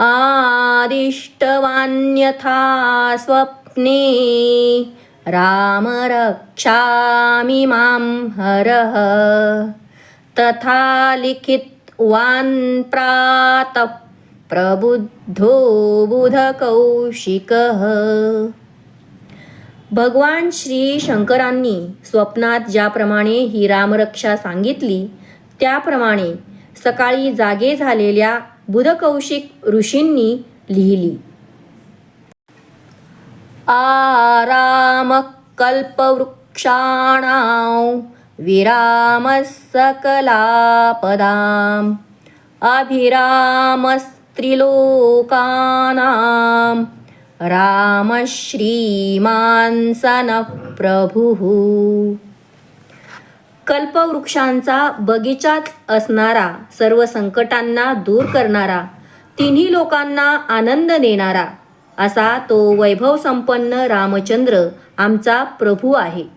आदिष्टवान्यथा स्वप्ने। राम रक्षामि मां हरः। तथा लिखितवान् प्रातः प्रबुद्धो बुधकौशिकः। भगवान श्री शंकरांनी स्वप्नात ज्याप्रमाणे ही रामरक्षा सांगितली त्याप्रमाणे सकाळी जागे झालेल्या बुधकौशिक ऋषींनी लिहिली. आरामकल्पवृक्षाणां कल्पवृक्षाणां विरामः सकलापदाम् अभिरामस्त्रिलोकानां रामः प्रभुः कल्पवृक्षांचा बगीचाच असणारा सर्व संकटांना दूर करणारा तिन्ही लोकांना आनंद देणारा असा तो वैभव संपन्न रामचंद्र आमचा प्रभू आहे.